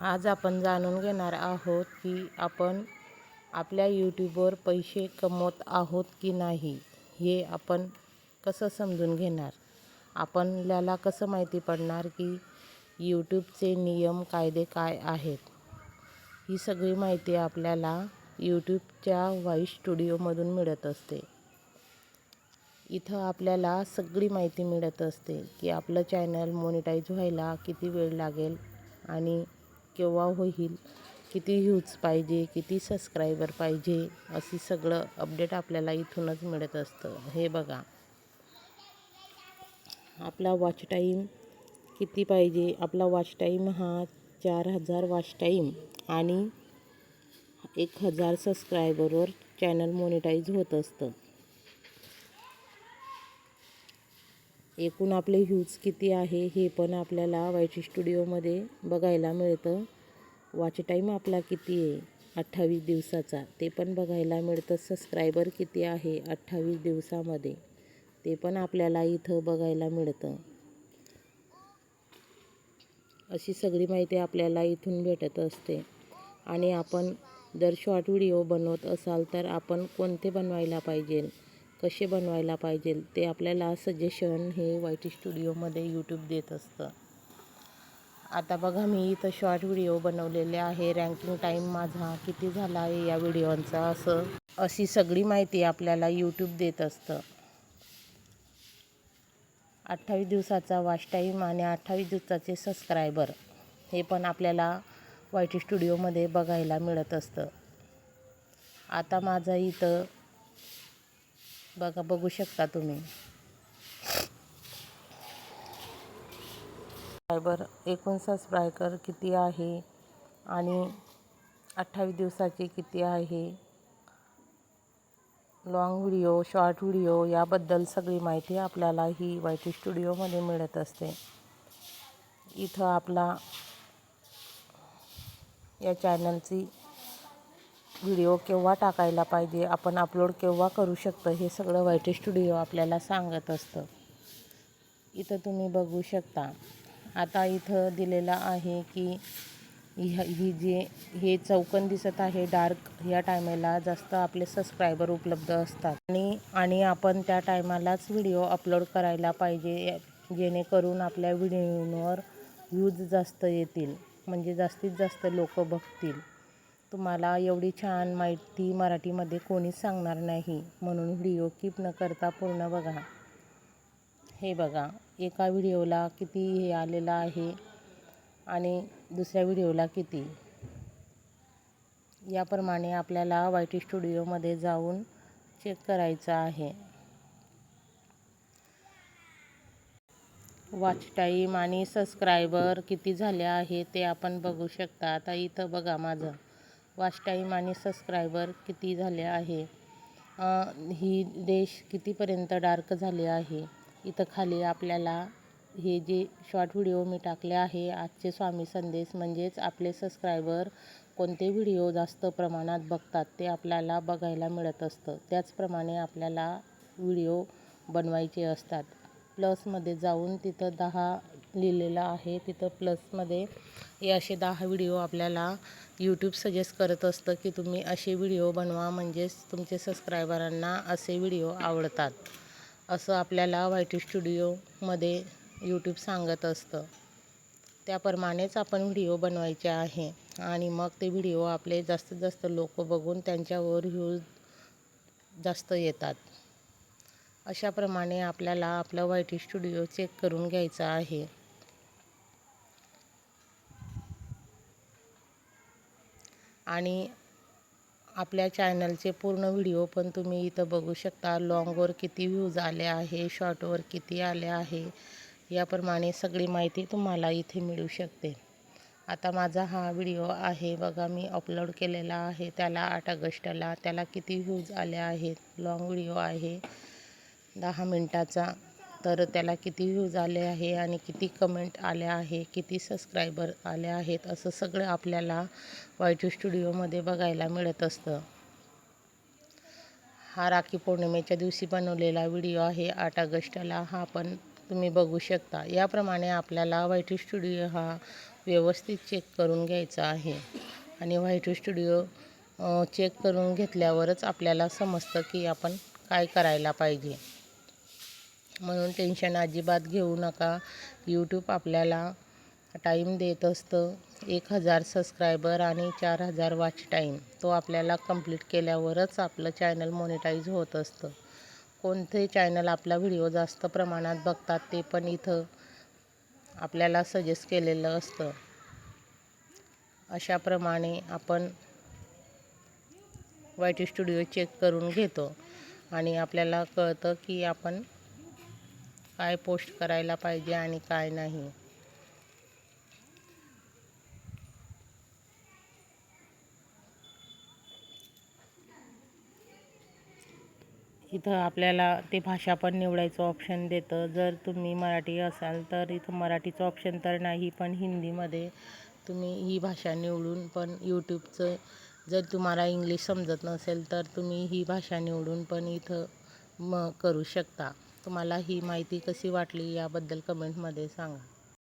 आज आपण जाणून घेणार आहोत की आपण आपल्या यूट्यूबवर पैसे कमवत आहोत की नाही हे आपण कसं समजून घेणार? आपल्याला कसं माहिती पडणार की यूट्यूबचे नियम कायदे काय आहेत? ही सगळी माहिती आपल्याला यूट्यूबच्या व्हॉईस स्टुडिओमधून मिळत असते. इथं आपल्याला सगळी माहिती मिळत असते की आपलं चॅनल मोनिटाईज व्हायला किती वेळ लागेल आणि केव्हा होईल? किती व्ह्यूज पाहिजे? किती सबस्क्रायबर पाहिजे? अशी सगळं अपडेट आपल्याला इथूनच मिळत असतं. हे बघा. आपला वॉच टाईम किती पाहिजे? आपला वॉच टाईम हा चार हजार वॉच टाईम आणि एक हजार सबस्क्रायबरवर चॅनल मोनिटाईज होत असतं. एकूण आपले ह्यूज किती आहे हे पण आपल्याला वायची स्टुडिओमध्ये बघायला मिळतं. वॉच टाईम आपला किती आहे? अठ्ठावीस दिवसाचा. ते पण बघायला मिळतं. सबस्क्रायबर किती आहे? अठ्ठावीस दिवसामध्ये. ते पण आपल्याला इथं बघायला मिळतं. अशी सगळी माहिती आपल्याला इथून भेटत असते. आणि आपण जर शॉर्ट व्हिडिओ बनवत असाल तर आपण कोणते बनवायला पाहिजे? कसे बनवायला पाहिजे ते आपल्याला सजेशन हे वाय टी स्टुडिओमध्ये यूट्यूब देत असतं. आता बघा मी इथं शॉर्ट व्हिडिओ बनवलेले आहे. रँकिंग टाईम माझा किती झाला आहे या व्हिडिओचा असं अशी सगळी माहिती आपल्याला यूट्यूब देत असतं. अठ्ठावीस दिवसाचा वॉच टाईम आणि अठ्ठावीस दिवसाचे सबस्क्रायबर हे पण आपल्याला वाय टी स्टुडिओमध्ये बघायला मिळत असतं. आता माझं इथं बघा बघू शकता तुम्ही. सबस्क्रायबर एकूण सबस्क्रायबर किती आहे आणि अठ्ठावीस दिवसाचे किती आहे? लॉंग व्हिडिओ शॉर्ट व्हिडिओ याबद्दल सगळी माहिती आपल्याला ही वाय टी स्टुडिओमध्ये मिळत असते. इथं आपला या चॅनलची व्हिडिओ केव्हा टाकायला पाहिजे आपण अपलोड केव्हा करू शकतो हे सगळं वाय टी स्टुडिओ आपल्याला सांगत असतं. इथं तुम्ही बघू शकता. आता इथं दिलेलं आहे की ही जे हे चौकन दिसत आहे डार्क या टायमाला जास्त आपले सबस्क्रायबर उपलब्ध असतात. आणि आणि आपण त्या टायमालाच व्हिडिओ अपलोड करायला पाहिजे जेणेकरून आपल्या व्हिडिओवर व्ह्यूज जास्त येतील म्हणजे जास्तीत जास्त लोक बघतील. तुम्हाला एवढी छान माहिती मराठीमध्ये कोणीच सांगणार नाही. म्हणून व्हिडिओ कीप न करता पूर्ण बघा. हे बघा एका व्हिडिओला किती हे आलेलं आहे आणि दुसऱ्या व्हिडिओला किती? याप्रमाणे आपल्याला वाय टी स्टुडिओमध्ये जाऊन चेक करायचं आहे. वॉच टाईम आणि सबस्क्रायबर किती झाले आहे ते आपण बघू शकता. आता इथं बघा माझं. वॉच टाईम आणि सबस्क्रायबर किती झाले आहे? ही देश कितीपर्यंत डार्क झाले आहे? इथं खाली आपल्याला हे जे शॉर्ट व्हिडिओ मी टाकले आहे आजचे स्वामी संदेश म्हणजेच आपले सबस्क्रायबर कोणते व्हिडिओ जास्त प्रमाणात बघतात ते आपल्याला बघायला मिळत असतं. त्याचप्रमाणे आपल्याला व्हिडिओ बनवायचे असतात. प्लसमध्ये जाऊन तिथं दहा लिहिलेलं आहे. तिथं प्लसमध्ये हे असे दहा व्हिडिओ आपल्याला यूट्यूब सजेस्ट करत असतं की तुम्ही असे व्हिडिओ बनवा म्हणजेच तुमचे सबस्क्रायबरांना असे व्हिडिओ आवडतात. असं आपल्याला वाय टी स्टुडिओमध्ये यूट्यूब सांगत असतं. त्याप्रमाणेच आपण व्हिडिओ बनवायचे आहे. आणि मग ते व्हिडिओ आपले जास्तीत जास्त लोक बघून त्यांच्यावर व्ह्यूज जास्त येतात. अशाप्रमाणे आपल्याला आपलं वाय टी स्टुडिओ चेक करून घ्यायचं आहे. आणि आपल्या चॅनलचे पूर्ण व्हिडिओ पण तुम्ही इथं बघू शकता. लॉंगवर किती व्ह्यूज आले आहे शॉर्टवर किती आले आहे याप्रमाणे सगळी माहिती तुम्हाला इथे मिळू शकते. आता माझा हा व्हिडिओ आहे बघा मी अपलोड केलेला आहे त्याला आठ ऑगस्टला त्याला किती व्ह्यूज आले आहेत लॉंग व्हिडिओ आहे. दहा मिनटाचा. तर त्याला किती व्ह्यूज आले आहे आणि किती कमेंट आले आहे किती सबस्क्रायबर आले आहेत असं सगळं आपल्याला वायटू स्टुडिओमध्ये बघायला मिळत असतं. हा राखी पौर्णिमेच्या दिवशी बनवलेला व्हिडिओ आहे. आठ ऑगस्टला हा पण तुम्ही बघू शकता. याप्रमाणे आपल्याला वायटू स्टुडिओ हा व्यवस्थित चेक करून घ्यायचा आहे. आणि व्हाईट स्टुडिओ चेक करून घेतल्यावरच आपल्याला समजतं की आपण काय करायला पाहिजे. म्हणून टेन्शन अजिबात घेऊ नका. यूट्यूब आपल्याला टाईम देत असतं. एक हजार सबस्क्रायबर आणि चार हजार वॉच टाईम तो आपल्याला कंप्लीट केल्यावरच आपलं चॅनल मोनिटाईज होत असतं. कोणते चॅनल आपला व्हिडिओ जास्त प्रमाणात बघतात ते पण इथं आपल्याला सजेस्ट केलेलं असतं. अशाप्रमाणे आपण वाईट स्टुडिओ चेक करून घेतो. आणि आपल्याला कळतं की आपण काय पोस्ट करायला पाहिजे आणि काय नाही. इथं आपल्याला ते भाषा पण निवडायचं ऑप्शन देतं. जर तुम्ही मराठी असाल तर इथं मराठीचं ऑप्शन तर नाही पण हिंदीमध्ये तुम्ही ही भाषा निवडून पण यूट्यूबचं जर तुम्हाला इंग्लिश समजत नसेल तर तुम्ही ही भाषा निवडून पण इथं मग करू शकता. तुम्हाला ही माहिती कशी वाटली याबद्दल कमेंटमध्ये सांगा.